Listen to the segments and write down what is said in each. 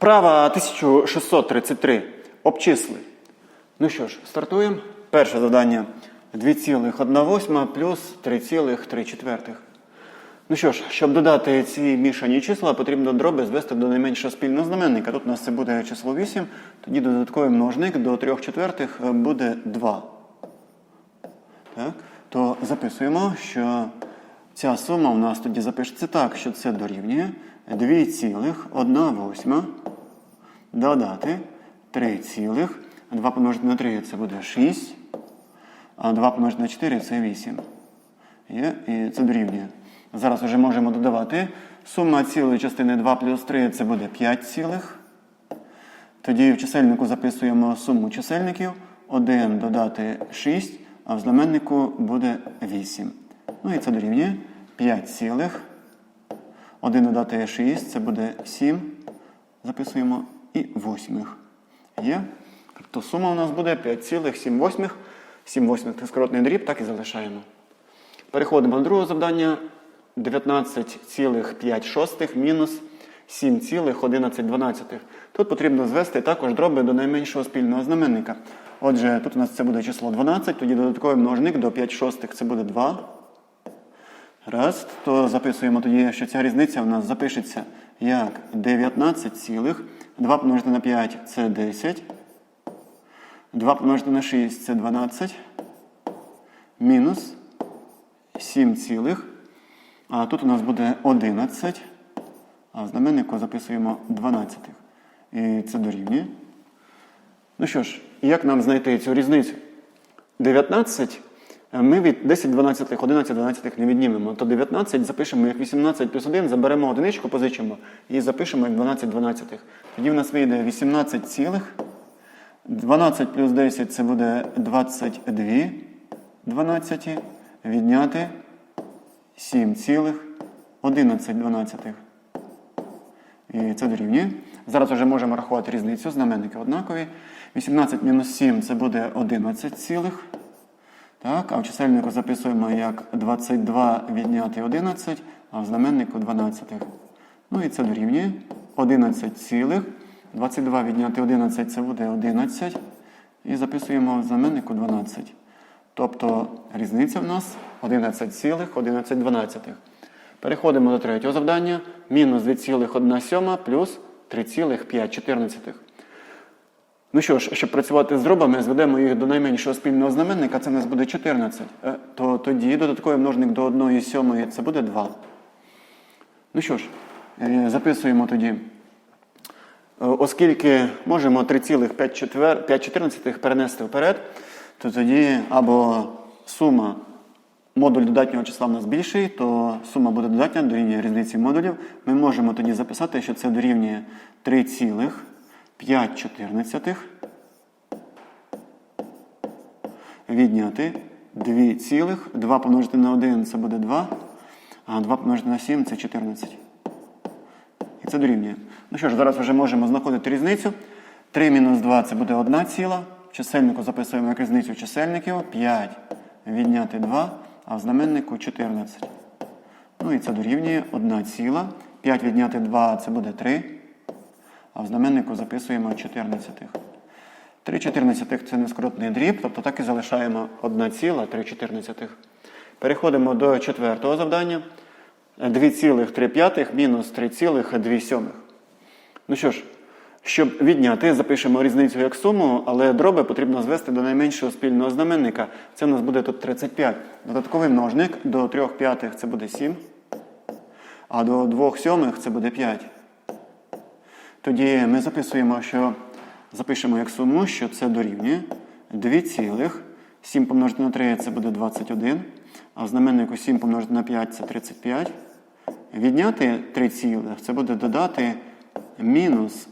Вправа 1633. Обчисли. Ну що ж, стартуємо. Перше завдання 2,1 плюс 3,3. Ну що ж, щоб додати ці мішані числа, потрібно дроби звести до найменшого спільного знаменника. Тут у нас це буде число 8, тоді додатковий множник до 3 четвертих буде 2. Так? То записуємо, що ця сума у нас тоді запишеться так, що це дорівнює 2,1 восьма додати 3 цілих. 2 помножити на 3 це буде 6, а 2 помножити на 4 це 8. Є, і це дорівнює. Зараз вже можемо додавати. Сума цілої частини 2 плюс 3 це буде 5 цілих. Тоді в чисельнику записуємо суму чисельників. 1 додати 6, а в знаменнику буде 8. Ну і це дорівнює 5 цілих. 1 додати 6, це буде 7. Записуємо і восьмих. Є. Тобто сума у нас буде 5,7 восьмих. 7 восьмих скоротний дріб, так і залишаємо. Переходимо до другого завдання. 19,5 шостих мінус 7,11. Тут потрібно звести також дроби до найменшого спільного знаменника. Отже, тут у нас це буде число 12, тоді додатковий множник до 5 шостих це буде 2. Раз, то записуємо тоді, що ця різниця у нас запишеться як 19 цілих. 2 помножити на 5 це 10. 2 помножити на 6 це 12. Мінус 7 цілих. А тут у нас буде 11. А знаменнику записуємо 12. І це дорівнює. Ну що ж, як нам знайти цю різницю? 19 ми від 10 12, 11 12 не віднімемо. То 19 запишемо як 18 плюс 1, заберемо одиничку, позичимо і запишемо як 12 12. Тоді в нас вийде 18 цілих. 12 плюс 10 це буде 22 12. Відняти 7 цілих 11 12. І це дорівнює. Зараз вже можемо рахувати різницю. Знаменники однакові. 18 мінус 7 це буде 11 цілих. Так, а в чисельнику записуємо як 22 відняти 11, а в знаменнику 12. Ну і це дорівнює 11 цілих. 22 відняти 11 це буде 11. І записуємо в знаменнику 12. Тобто різниця в нас 11 цілих 11 дванадцятих. Переходимо до третього завдання. Мінус 2,1 плюс 3,5 чотирнадцятих. Ну що ж, щоб працювати з дробами, зведемо їх до найменшого спільного знаменника, це у нас буде 14. Е, То тоді додатковий множник до 1 сьомої це буде 2. Ну що ж, е, записуємо тоді. Е, Оскільки можемо 3,5 перенести вперед, то тоді або сума модуль додатнього числа в нас більший, то сума буде додатня дорівнює різниці модулів. Ми можемо тоді записати, що це дорівнює 3,5 чотирнадцятих відняти 2 цілих. 2 помножити на 1 це буде 2, а 2 помножити на 7 це 14. І це дорівнює. Ну що ж, зараз вже можемо знаходити різницю. 3 мінус 2 це буде 1 ціла. В чисельнику записуємо як різницю чисельників. 5 відняти 2, а в знаменнику 14. Ну і це дорівнює 1 ціла. 5 відняти 2 це буде 3. А в знаменнику записуємо 14. 3 чотирнадцятих це нескоротний дріб, тобто так і залишаємо 1 ціла 3 чотирнадцятих. Переходимо до четвертого завдання. 2,3 мінус 3,2. Ну що ж, щоб відняти, запишемо різницю як суму, але дроби потрібно звести до найменшого спільного знаменника. Це у нас буде тут 35. Додатковий множник до 3 п'ятих це буде 7, а до 2 сьомих це буде 5. Тоді ми записуємо, що запишемо як суму, що це дорівнює 2 цілих. 7 помножити на 3 це буде 21, а в знаменнику 7 помножити на 5 це 35. Відняти 3 цілих це буде додати мінус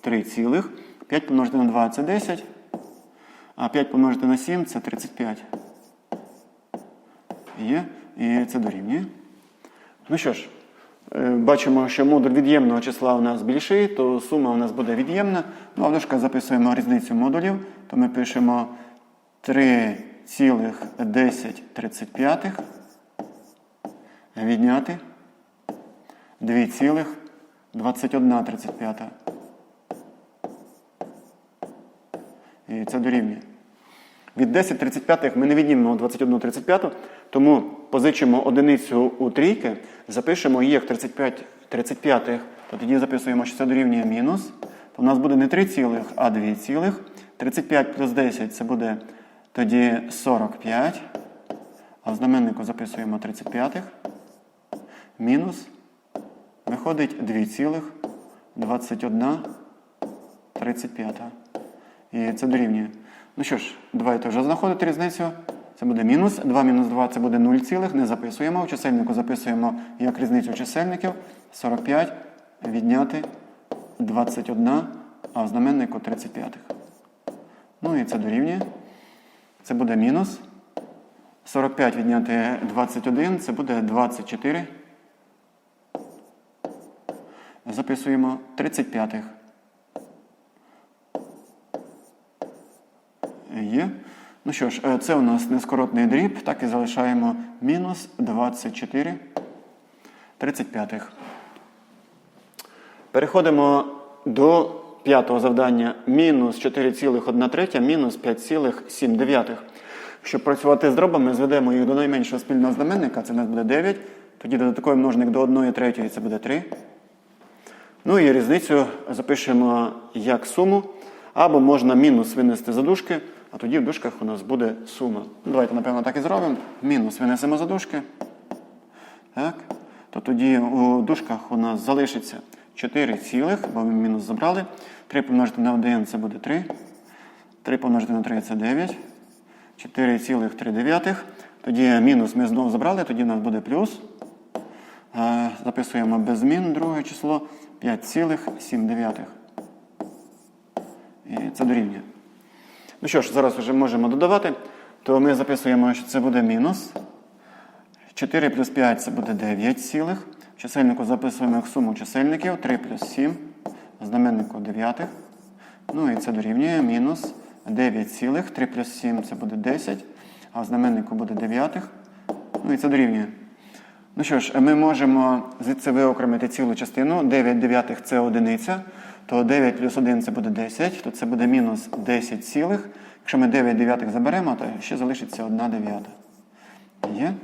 3 цілих. 5 помножити на 2 це 10, а 5 помножити на 7 це 35. Є, і це дорівнює. Ну що ж, Е, бачимо, що модуль від'ємного числа у нас більший, то сума у нас буде від'ємна. Ну а в записуємо різницю модулів, то ми пишемо 3,1035 відняти 2,2135. І це дорівнює. Від 10 35 ми не віднімемо 21 35, тому позичимо одиницю у трійки, запишемо її як 35 35, то тоді записуємо, що це дорівнює мінус. То у нас буде не 3 цілих, а 2 цілих. 35 плюс 10 це буде тоді 45. А в знаменнику записуємо 35. Мінус. Виходить 2 цілих 21 35. І це дорівнює. Ну що ж, давайте вже знаходити різницю. Це буде мінус. 2 мінус 2 це буде 0 цілих. Не записуємо. У чисельнику записуємо як різницю чисельників. 45 відняти 21, а в знаменнику 35. Ну і це дорівнює. Це буде мінус. 45 відняти 21, це буде 24. Записуємо 35. Є. Ну що ж, е, це у нас нескоротний дріб, так і залишаємо мінус 24 35. Переходимо до п'ятого завдання. Мінус 4,1 третя, мінус 5,7. Щоб працювати з дробами, зведемо їх до найменшого спільного знаменника, це у нас буде 9. Тоді додатковий множник до 1 третьої це буде 3. Ну і різницю запишемо як суму. Або можна мінус винести за дужки, а тоді в дужках у нас буде сума. Ну, Давайте, напевно, так і зробимо. Мінус винесемо за дужки. Так. То тоді у дужках у нас залишиться 4 цілих, бо ми мінус забрали. 3 помножити на 1 це буде 3. 3 помножити на 3 це 9. 4 цілих 3 дев'ятих. Тоді мінус ми знову забрали, тоді у нас буде плюс. Е, Записуємо без змін друге число 5,7. І це дорівнює. Ну що ж, зараз вже можемо додавати. То ми записуємо, що це буде мінус. 4 плюс 5 це буде 9 цілих. В чисельнику записуємо як суму чисельників 3 плюс 7. Знаменнику 9. Ну і це дорівнює мінус 9 цілих. 3 плюс 7 це буде 10. А в знаменнику буде 9. Ну і це дорівнює. Ну що ж, ми можемо звідси виокремити цілу частину. 9 дев'ятих це одиниця, то 9 плюс 1 це буде 10, то це буде мінус 10 цілих. Якщо ми 9 дев'ятих заберемо, то ще залишиться 1 дев'ята. Є?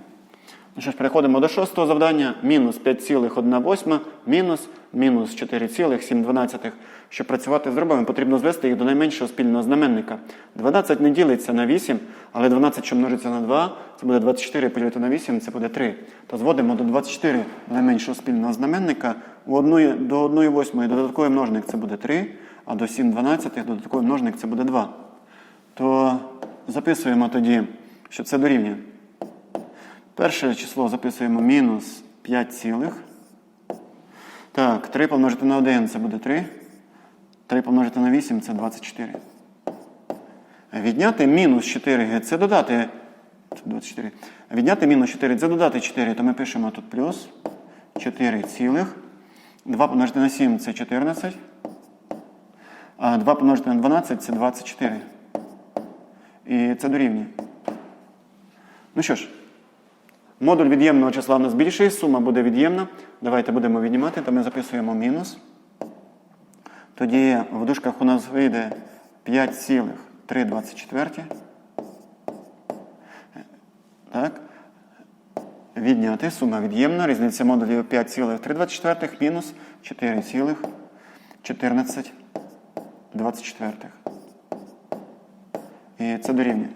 Ну що ж, переходимо до шостого завдання. Мінус 5,1 мінус, мінус 4,7. Щоб працювати з дробами, потрібно звести їх до найменшого спільного знаменника. 12 не ділиться на 8, але 12, що множиться на 2, це буде 24 поділити на 8, це буде 3. То зводимо до 24 найменшого спільного знаменника. У одної, до 1 восьмої додатковий множник це буде 3, а до 7 дванадцятих додатковий множник це буде 2. То записуємо тоді, що це дорівнює. Перше число записуємо мінус 5 цілих. Так, 3 помножити на 1 це буде 3. 3 помножити на 8 це 24. Відняти мінус 4 це додати. 24. Відняти мінус 4 це додати 4, то ми пишемо тут плюс 4 цілих. 2 помножити на 7 це 14. А 2 помножити на 12 це 24. І це дорівнює. Ну що ж. Модуль від'ємного числа у нас більший, сума буде від'ємна. Давайте будемо віднімати, то ми записуємо мінус. Тоді в дужках у нас вийде 5,324. Так. Відняти сума від'ємна. Різниця модулів 5,324 мінус 4,1424. І це дорівнює.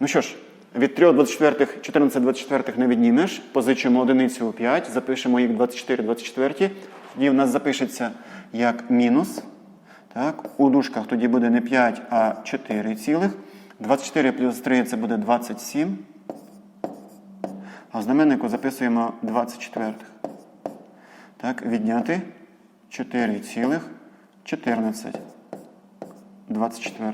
Ну що ж. Від 3 24, 14 24 не віднімеш, позичимо одиницю у 5, запишемо їх 24 24. Тоді в нас запишеться як мінус. Так, У дужках тоді буде не 5, а 4 цілих. 24 плюс 3 це буде 27. А в знаменнику записуємо 24. Так, відняти 4 цілих 14. 24.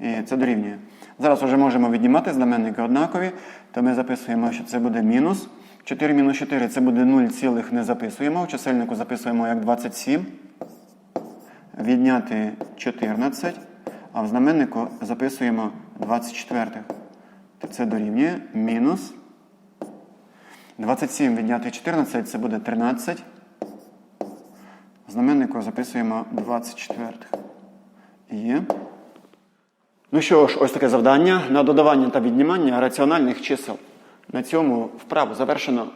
І це дорівнює. Зараз вже можемо віднімати знаменники однакові, то ми записуємо, що це буде мінус. 4 мінус 4 це буде 0, цілих не записуємо. У чисельнику записуємо як 27. Відняти 14. А в знаменнику записуємо 24. То це дорівнює мінус. 27 відняти 14 це буде 13. В знаменнику записуємо 24. Є. Ну що ж, ось таке завдання на додавання та віднімання раціональних чисел. На цьому вправу завершено.